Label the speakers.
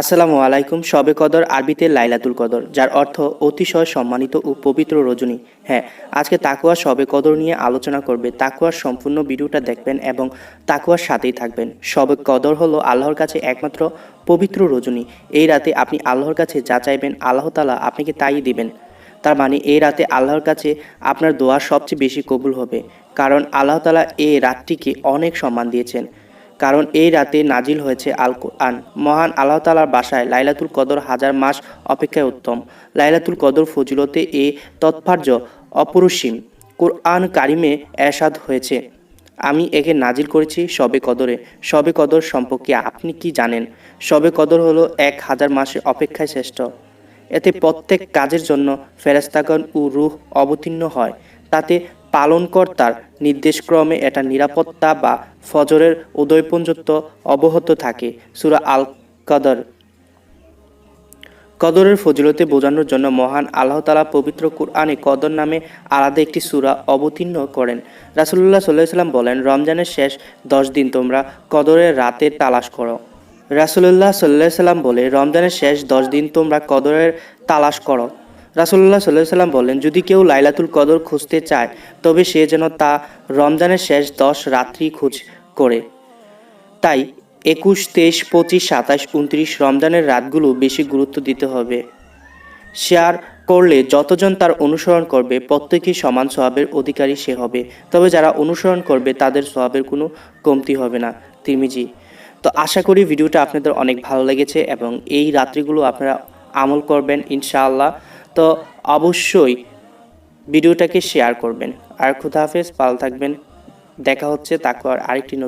Speaker 1: আসসালামু আলাইকুম, শবে কদর, আরবিতে লাইলাতুল কদর, যার অর্থ অতিশয় সম্মানিত ও পবিত্র রজনী। হ্যাঁ আজকে তাকুয়া শবে কদর নিয়ে আলোচনা করবে। তাকুয়ার সম্পূর্ণ ভিডিওটা দেখবেন এবং তাকুয়ার সাথেই থাকবেন। শবে কদর হলো আল্লাহর কাছে একমাত্র পবিত্র রজনী। এই রাতে আপনি আল্লাহর কাছে যা চাইবেন, আল্লাহ তালা আপনাকে তাই দিবেন। তার মানে এই রাতে আল্লাহর কাছে আপনার দোয়া সবচেয়ে বেশি কবুল হবে। কারণ আল্লাহ তালা এই রাতটিকে অনেক সম্মান দিয়েছেন। কারণ এই রাতে নাজিল হয়েছে আল কোরআন মহান আল্লাহ তালার বাসায় লাইলাতুল কদর হাজার মাস অপেক্ষায় উত্তম। লাইলাতুল কদর ফজিলতে এ তৎপার্য অপরসীম। কোরআন কারিমে এরশাদ হয়েছে। আমি একে নাজিল করেছি শবে কদরে। শবে কদর সম্পর্কে আপনি কি জানেন? শবে কদর হলো এক হাজার মাসের অপেক্ষায় শ্রেষ্ঠ। এতে প্রত্যেক কাজের জন্য ফেরেস্তাগণ ও রুহ অবতীর্ণ হয়। তাতে পালনকর্তার নির্দেশক্রমে এটা নিরাপত্তা বা ফজরের উদয় পর্যন্ত অবহত থাকে, সুরা আল কদর কদরের ফজিলতে বোঝানোর জন্য মহান আল্লাহ তালা পবিত্র কুরআনে কদর নামে আলাদা একটি সূরা অবতীর্ণ করেন। রাসুল্লাহ সাল্লাহ সাল্লাম বলেন, রমজানের শেষ দশ দিন তোমরা কদরের রাতে তালাশ করো। রাসুল্লাহ সাল্লাহ সাল্লাম বলে, রমজানের শেষ দশ দিন তোমরা কদরের তালাশ করো। রাসুল্লাহ সাল্লাহ সাল্লাম বলেন, যদি কেউ লাইলাতুল কদর খুঁজতে চায়, তবে সে যেন তা রমজানের শেষ দশ রাত্রি খোঁজ করে। তাই একুশ, তেইশ, পঁচিশ, সাতাশ, উনত্রিশ রমজানের রাতগুলো বেশি গুরুত্ব দিতে হবে। শেয়ার করলে যতজন তার অনুসরণ করবে, প্রত্যেকেই সমান স্বভাবের অধিকারী সে হবে। তবে যারা অনুসরণ করবে, তাদের স্বভাবের কোনো কমতি হবে না। তিরমিজি। তো আশা করি ভিডিওটা আপনাদের অনেক ভালো লেগেছে এবং এই রাত্রিগুলো আপনারা আমল করবেন ইনশাআল্লাহ। তো অবশ্যই ভিডিওটাকে শেয়ার করবেন। আর খুদা হাফেজ, ভালো থাকবেন। দেখা হচ্ছে তাকে আর আরেকটি নতুন